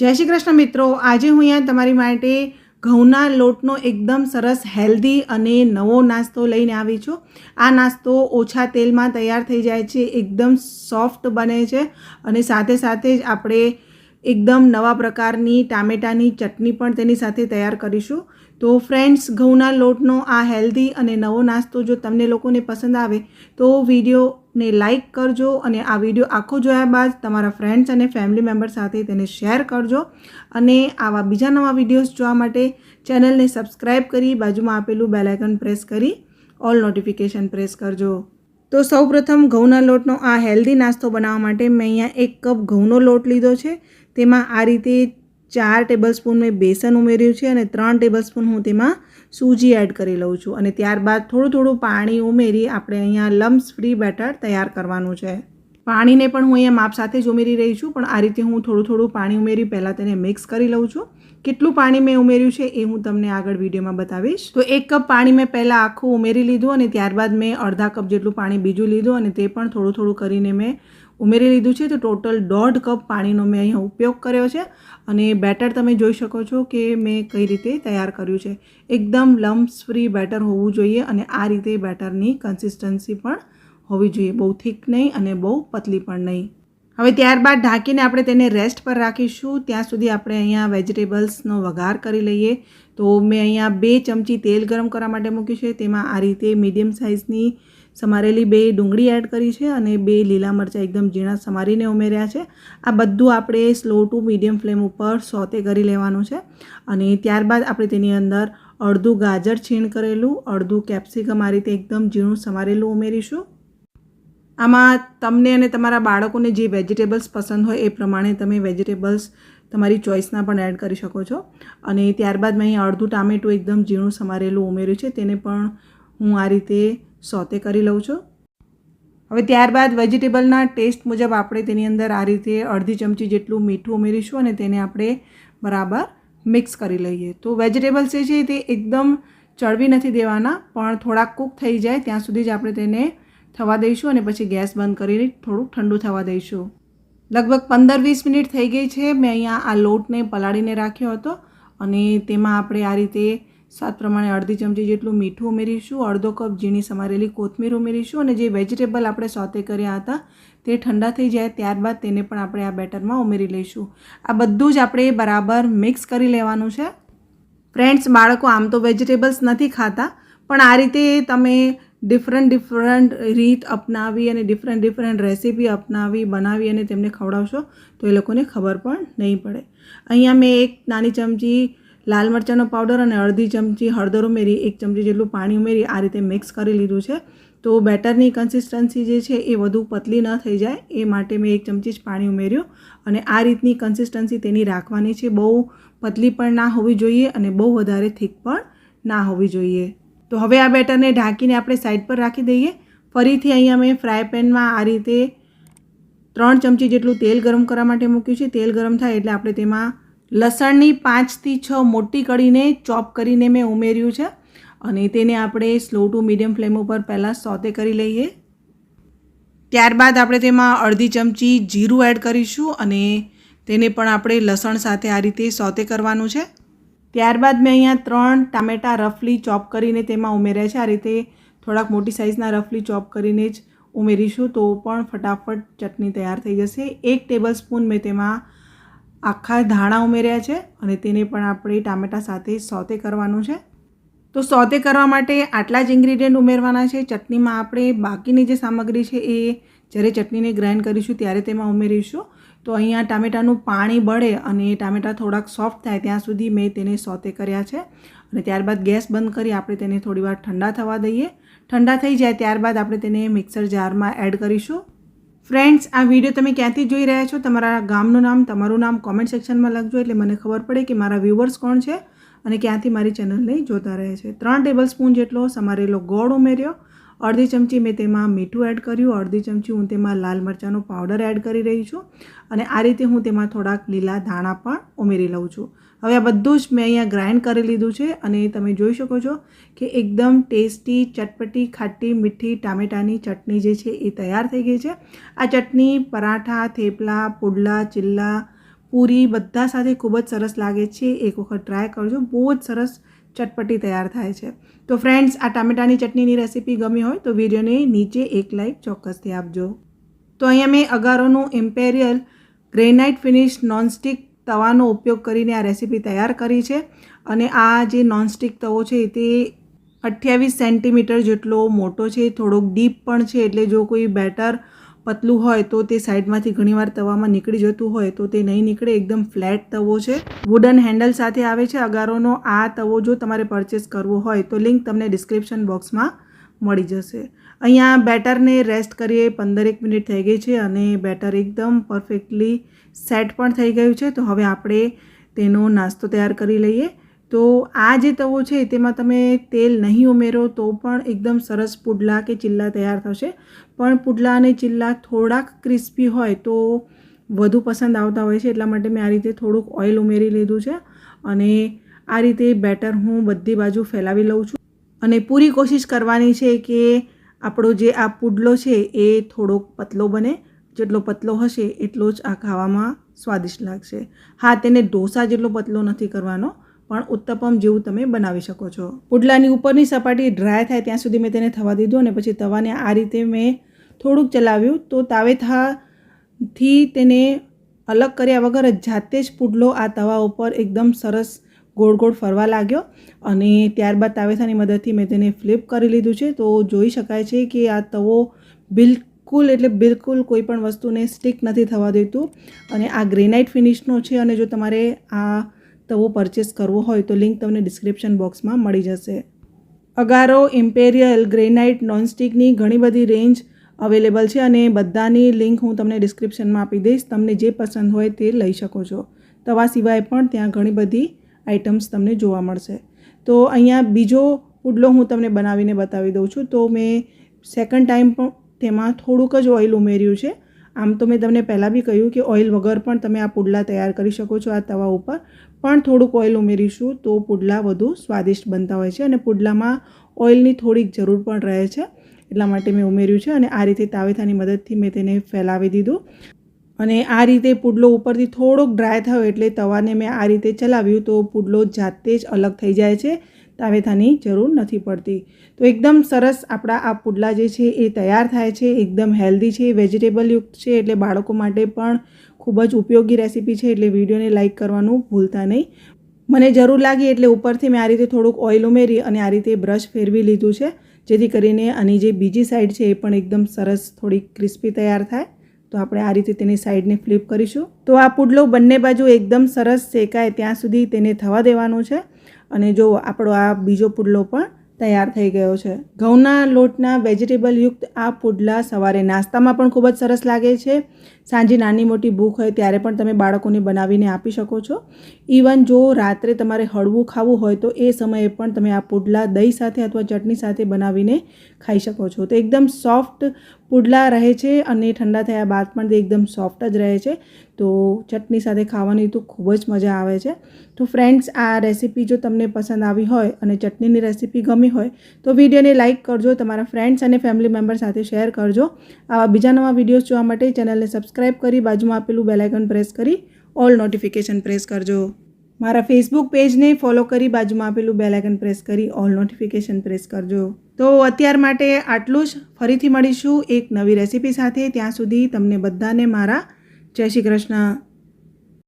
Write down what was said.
જય શ્રી કૃષ્ણ મિત્રો. આજે હું અહીંયા તમારી માટે ઘઉંના લોટનો એકદમ સરસ, હેલ્ધી અને નવો નાસ્તો લઈને આવી છું. આ નાસ્તો ઓછા તેલમાં તૈયાર થઈ જાય છે, એકદમ સોફ્ટ બને છે અને સાથે સાથે જ આપણે એકદમ નવા પ્રકારની ટામેટાની ચટણી પણ તેની સાથે તૈયાર કરીશું. તો ફ્રેન્ડ્સ ઘઉંના લોટનો આ હેલ્ધી અને નવો નાસ્તો જો તમને લોકોને પસંદ આવે, તો વિડીયોને લાઈક કરજો અને આ વીડિયો આખો જોયા બાદ તમારા ફ્રેન્ડ્સ અને ફેમિલી મેમ્બર સાથે તેને શેર કરજો. અને આવા બીજા નવા વિડીયોઝ જોવા માટે ચેનલને સબસ્ક્રાઈબ કરી બાજુમાં આપેલું બેલાઇકન પ્રેસ કરી ઓલ નોટિફિકેશન પ્રેસ કરજો. તો સૌપ્રથમ ઘઉંના લોટનો આ હેલ્ધી નાસ્તો બનાવવા માટે મેં અહીંયા એક કપ ઘઉંનો લોટ લીધો છે. તેમાં આ રીતે ચાર ટેબલ સ્પૂન મેં બેસન ઉમેર્યું છે અને ત્રણ ટેબલ સ્પૂન હું તેમાં સૂજી એડ કરી લઉં છું. અને ત્યારબાદ થોડું થોડું પાણી ઉમેરી આપણે અહીંયા લમ્સ ફ્રી બેટર તૈયાર કરવાનું છે. પાણીને પણ હું અહીંયા માપ સાથે જ ઉમેરી રહી છું, પણ આ રીતે હું થોડું થોડું પાણી ઉમેરી પહેલાં તેને મિક્સ કરી લઉં છું. કેટલું પાણી મેં ઉમેર્યું છે એ હું તમને આગળ વિડીયોમાં બતાવીશ. તો એક કપ પાણી મેં પહેલાં આખું ઉમેરી લીધું અને ત્યારબાદ મેં અડધા કપ જેટલું પાણી બીજું લીધું અને તે પણ થોડું થોડું કરીને મેં ઉમેરી લીધું છે. તો ટોટલ દોઢ કપ પાણીનો મેં અહીંયા ઉપયોગ કર્યો છે અને બેટર તમે જોઈ શકો છો કે મેં કઈ રીતે તૈયાર કર્યું છે. એકદમ લમ્સ ફ્રી બેટર હોવું જોઈએ અને આ રીતે બેટરની કન્સિસ્ટન્સી પણ હોવી જોઈએ. બહુ થીક નહીં અને બહુ પતલી પણ નહીં. હવે ત્યારબાદ ઢાંકીને આપણે તેને રેસ્ટ પર રાખીશું. ત્યાં સુધી આપણે અહીંયા વેજીટેબલ્સનો વઘાર કરી લઈએ. તો મેં અહીંયા બે ચમચી તેલ ગરમ કરવા માટે મૂક્યું છે. તેમાં આ રીતે મીડિયમ સાઇઝની સમારેલી બે ડુંગળી એડ કરી છે અને બે લીલા મરચાં એકદમ ઝીણા સમારીને ઉમેર્યા છે. આ બધું આપણે સ્લો ટુ મીડિયમ ફ્લેમ ઉપર સોતે કરી લેવાનું છે અને ત્યારબાદ આપણે તેની અંદર અડધું ગાજર છીણ કરેલું, અડધું કેપ્સિકમ આ રીતે એકદમ ઝીણું સમારેલું ઉમેરીશું. આમાં તમને અને તમારા બાળકોને જે વેજીટેબલ્સ પસંદ હોય એ પ્રમાણે તમે વેજીટેબલ્સ તમારી ચોઇસના પણ એડ કરી શકો છો. અને ત્યારબાદ મેં અહીં અડધું ટામેટું એકદમ ઝીણું સમારેલું ઉમેર્યું છે, તેને પણ હું આ રીતે સોતે કરી લઉં છું. હવે ત્યારબાદ વેજીટેબલના ટેસ્ટ મુજબ આપણે તેની અંદર આ રીતે અડધી ચમચી જેટલું મીઠું ઉમેરીશું અને તેને આપણે બરાબર મિક્સ કરી લઈએ. તો વેજીટેબલ્સ જે છે તે એકદમ ચડવી નથી દેવાના, પણ થોડાક કૂક થઈ જાય ત્યાં સુધી જ આપણે તેને થવા દઈશું અને પછી ગેસ બંધ કરીને થોડુંક ઠંડુ થવા દઈશું. લગભગ પંદર વીસ મિનિટ થઈ ગઈ છે. મેં અહીંયા આ લોટને પલાળીને રાખ્યો હતો અને તેમાં આપણે આ રીતે સ્વાદ પ્રમાણે અડધી ચમચી જેટલું મીઠું ઉમેરીશું, અડધો કપ ઝીણી સમારેલી કોથમીર ઉમેરીશું અને જે વેજીટેબલ આપણે સોતે કર્યા હતા તે ઠંડા થઈ જાય ત્યારબાદ તેને પણ આપણે આ બેટરમાં ઉમેરી લઈશું. આ બધું જ આપણે બરાબર મિક્સ કરી લેવાનું છે. ફ્રેન્ડ્સ, બાળકો આમ તો વેજીટેબલ્સ નથી ખાતા, પણ આ રીતે તમે ડિફરન્ટ ડિફરન્ટ રીત અપનાવી અને ડિફરન્ટ ડિફરન્ટ રેસીપી અપનાવી, બનાવી અને તેમને ખવડાવશો તો એ લોકોને ખબર પણ નહીં પડે. અહીંયા મેં એક નાની ચમચી લાલ મરચાંનો પાવડર અને અડધી ચમચી હળદર ઉમેરી, એક ચમચી જેટલું પાણી ઉમેરી, આ રીતે મિક્સ કરી લીધું છે. તો બેટરની કન્સિસ્ટન્સી જે છે એ વધુ પતલી ન થઈ જાય, એ માટે મેં એક ચમચી જ પાણી ઉમેર્યું અને આ રીતની કન્સિસ્ટન્સી તેની રાખવાની છે. બહુ પતલી પણ ના હોવી જોઈએ અને બહુ વધારે થીક પણ ના હોવી જોઈએ. તો હવે આ બેટરને ઢાંકીને આપણે સાઈડ પર રાખી દઈએ. ફરીથી અહીંયા મેં ફ્રાય પેનમાં આ રીતે ત્રણ ચમચી જેટલું તેલ ગરમ કરવા માટે મૂક્યું છે. તેલ ગરમ થાય એટલે આપણે તેમાં લસણની પાંચથી છ મોટી કળીને ચોપ કરીને મેં ઉમેર્યું છે. અને તેને આપણે સ્લો ટુ મીડિયમ ફ્લેમ ઉપર પહેલાં સોતે કરી લઈએ. ત્યારબાદ આપણે તેમાં અડધી ચમચી જીરું એડ કરીશું અને તેને પણ આપણે લસણ સાથે આ રીતે સોતે કરવાનું છે. ત્યારબાદ મેં અહીંયા ત્રણ ટામેટાં રફલી ચોપ કરીને તેમાં ઉમેર્યા છે. આ રીતે થોડાક મોટી સાઇઝના રફલી ચોપ કરીને જ ઉમેરીશું તો પણ ફટાફટ ચટણી તૈયાર થઈ જશે. એક ટેબલ સ્પૂન મેં તેમાં આખા ધાણા ઉમેર્યા છે અને તેને પણ આપણે ટામેટાં સાથે સોતે કરવાનું છે. તો સોતે કરવા માટે આટલા જ ઇન્ગ્રીડિયન્ટ ઉમેરવાના છે. ચટણીમાં આપણે બાકીની જે સામગ્રી છે એ જ્યારે ચટણીને ગ્રાઇન્ડ કરીશું ત્યારે તેમાં ઉમેરીશું. તો અહીંયા ટામેટાનું પાણી બળે અને ટામેટાં થોડાક સોફ્ટ થાય ત્યાં સુધી મેં તેને સોતે કર્યા છે. અને ત્યારબાદ ગેસ બંધ કરી આપણે તેને થોડીવાર ઠંડા થવા દઈએ. ઠંડા થઈ જાય ત્યારબાદ આપણે તેને મિક્સર જારમાં એડ કરીશું. ફ્રેન્ડ્સ આ વીડિયો તમે ક્યાંથી જોઈ રહ્યા છો? તમારા ગામનું નામ, તમારું નામ કોમેન્ટ સેક્શનમાં લખજો એટલે મને ખબર પડે કે મારા વ્યૂવર્સ કોણ છે અને ક્યાંથી મારી ચેનલને જોતા રહે છે. ત્રણ ટેબલ સ્પૂન જેટલો સમારેલો ગોળ ઉમેર્યો. અડધી ચમચી મેં તેમાં મીઠું એડ કર્યું, અડધી ચમચી હું તેમાં લાલ મરચાંનો પાવડર એડ કરી રહી છું અને આ રીતે હું તેમાં થોડાક લીલા ધાણા પણ ઉમેરી લઉં છું. હવે આ બધું જ મેં અહીંયા ગ્રાઇન્ડ કરી લીધું છે અને તમે જોઈ શકો છો કે એકદમ ટેસ્ટી ચટપટી, ખાટી, મીઠી ટામેટાની ચટણી જે છે એ તૈયાર થઈ ગઈ છે. આ ચટણી, પરાઠા, થેપલા, પુડલા, ચિલ્લા, પૂરી બધા સાથે ખૂબ જ સરસ લાગે છે. એક વખત ટ્રાય કરજો. બહુ જ સરસ ચટપટી તૈયાર થાય છે. તો ફ્રેન્ડ્સ આ ટામેટાની ચટણીની રેસીપી ગમી હોય તો વિડીયોને નીચે એક લાઈક ચોક્કસથી આપજો. તો અહીંયા મેં અગારોનું ઇમ્પેરિયલ ગ્રેનાઇટ ફિનિશ નોનસ્ટિક તવાનો ઉપયોગ કરીને આ રેસીપી તૈયાર કરી છે. અને આ જે નોનસ્ટિક તવો છે તે અઠ્યાવીસ સેન્ટીમીટર જેટલો મોટો છે, થોડોક ડીપ પણ છે, એટલે જો કોઈ બેટર પતલું હોય તો તે સાઈડમાંથી ઘણીવાર તવામાં નીકળી જતું હોય તો તે નહીં નીકળે. એકદમ ફ્લેટ તવો છે. વુડન હેન્ડલ સાથે આવે છે અગારોનો. આ તવો જો તમારે પરચેસ કરવો હોય તો લિંક તમને ડિસ્ક્રિપ્શન બોક્સમાં મળી જશે. અહીંયા બેટરને રેસ્ટ કરીએ. પંદરેક મિનિટ થઈ ગઈ છે અને બેટર એકદમ પરફેક્ટલી સેટ પણ થઈ ગયું છે. તો હવે આપણે તેનો નાસ્તો તૈયાર કરી લઈએ. તો આ જે તવો છે, તેમાં તમે તેલ નહીં ઉમેરો તો પણ એકદમ સરસ પુડલા કે ચિલ્લા તૈયાર થશે. પણ પુડલા અને ચિલ્લા થોડાક ક્રિસ્પી હોય તો વધુ પસંદ આવતા હોય છે, એટલા માટે મેં આ રીતે થોડુંક ઓઇલ ઉમેરી લીધું છે. અને આ રીતે બેટર હું બધી બાજુ ફેલાવી લઉં છું. અને પૂરી કોશિશ કરવાની છે કે આપણો જે આ પુડલો છે, એ થોડોક પતલો બને. જેટલો પતલો હશે, એટલો જ આ ખાવામાં સ્વાદિષ્ટ લાગશે. હા, તેને ઢોસા જેટલો પતલો નથી કરવાનો પણ ઉત્તપમ જેવું તમે બનાવી શકો છો. પુડલાની ઉપરની સપાટી ડ્રાય થાય ત્યાં સુધી મેં તેને થવા દીધું અને પછી તવાને આ રીતે મેં થોડુંક ચલાવ્યું. તો તાવેથાથી તેને અલગ કર્યા વગર જાતે જ પુડલો આ તવા ઉપર એકદમ સરસ ગોળ ગોળ ફરવા લાગ્યો અને ત્યારબાદ તાવેથાની મદદથી મેં તેને ફ્લિપ કરી લીધું છે. તો જોઈ શકાય છે કે આ તવો બિલકુલ એટલે બિલકુલ કોઈ પણ વસ્તુને સ્ટિક નથી થવા દેતું અને આ ગ્રેનાઇટ ફિનિશનો છે અને જો તમારે આ તવો પરચેસ કરવો હોય તો લિંક તમને ડિસ્ક્રિપ્શન બોક્સમાં મળી જશે. અગારો ઇમ્પેરિયલ ગ્રેનાઇટ નોનસ્ટિકની ઘણી બધી રેન્જ અવેલેબલ છે અને બધાની લિંક હું તમને ડિસ્ક્રિપ્શનમાં આપી દઈશ. તમને જે પસંદ હોય તે લઈ શકો છો. તવા સિવાય પણ ત્યાં ઘણી બધી આઇટમ્સ તમને જોવા મળશે. તો અહીંયા બીજો પુડલો હું તમને બનાવીને બતાવી દઉં છું. તો મેં સેકન્ડ ટાઈમ પણ તેમાં થોડુંક જ ઓઇલ ઉમેર્યું છે. આમ તો મેં તમને પહેલાં બી કહ્યું કે ઓઇલ વગર પણ તમે આ પુડલા તૈયાર કરી શકો છો આ તવા ઉપર. પણ થોડુંક ઓઇલ ઉમેરીશું તો પુડલા વધુ સ્વાદિષ્ટ બનતા હોય છે અને પુડલામાં ઓઇલની થોડીક જરૂર પણ રહે છે. એટલા માટે મેં ઉમેર્યું છે અને આ રીતે તાવેથાની મદદથી મેં તેને ફેલાવી દીધું. અને આ રીતે પુડલો ઉપરથી થોડોક ડ્રાય થયો એટલે તવાને મેં આ રીતે ચલાવ્યું તો પુડલો જાતે જ અલગ થઈ જાય છે. તાવેથાની જરૂર નથી પડતી. તો એકદમ સરસ આપણા આ પુડલા જે છે એ તૈયાર થાય છે, એકદમ હેલ્ધી છે વેજીટેબલયુક્ત છે, એટલે બાળકો માટે પણ ખૂબ જ ઉપયોગી રેસીપી છે, એટલે વિડીયોને લાઇક કરવાનું ભૂલતા નહીં. મને જરૂર લાગી એટલે ઉપરથી મેં આ રીતે થોડુંક ઓઇલ ઉમેરી અને આ રીતે બ્રશ ફેરવી લીધું છે, જેથી કરીને આની જે બીજી સાઈડ છે એ પણ એકદમ સરસ થોડી ક્રિસ્પી તૈયાર થાય. તો આપણે આ રીતે તેની સાઈડને ફ્લિપ કરીશું. તો આ પુડલો બંને બાજુ એકદમ સરસ શેકાય ત્યાં સુધી તેને થવા દેવાનું છે. અને જો આપણો આ બીજો પુડલો પણ તૈયાર થઈ ગયો છે. ઘઉંના લોટના વેજીટેબલયુક્ત આ પુડલા સવારે નાસ્તામાં પણ ખૂબ જ સરસ લાગે છે. સાંજે નાની મોટી ભૂખ હોય ત્યારે પણ તમે બાળકોને બનાવીને આપી શકો છો. ઇવન જો રાત્રે તમારે હળવું ખાવું હોય તો એ સમયે પણ તમે આ પુડલા દહીં સાથે અથવા ચટણી સાથે બનાવીને ખાઈ શકો છો. તો એકદમ સોફ્ટ પુડલા રહે છે અને ઠંડા થયા બાદ પણ તે એકદમ સોફ્ટ જ રહે છે. તો ચટણી સાથે ખાવાની તો ખૂબ જ મજા આવે છે. તો ફ્રેન્ડ્સ આ રેસીપી જો તમને પસંદ આવી હોય અને ચટણીની રેસીપી ગમી હોય, તો વિડીયોને લાઇક કરજો, તમારા ફ્રેન્ડ્સ અને ફેમિલી મેમ્બર સાથે શેર કરજો. આવા બીજા નવા વિડીયોઝ જોવા માટે ચેનલને સબસ્ક્રાઈબ કરી, બાજુમાં આપેલું બેલાઇકન પ્રેસ કરી ઓલ નોટિફિકેશન પ્રેસ કરજો. મારા ફેસબુક પેજને ફોલો કરી, બાજુમાં આપેલું બેલાઇકન પ્રેસ કરી ઓલ નોટિફિકેશન પ્રેસ કરજો. તો અત્યાર માટે આટલું જ. ફરીથી મળીશું એક નવી રેસીપી સાથે. ત્યાં સુધી તમને બધાને મારા જય શ્રી કૃષ્ણ.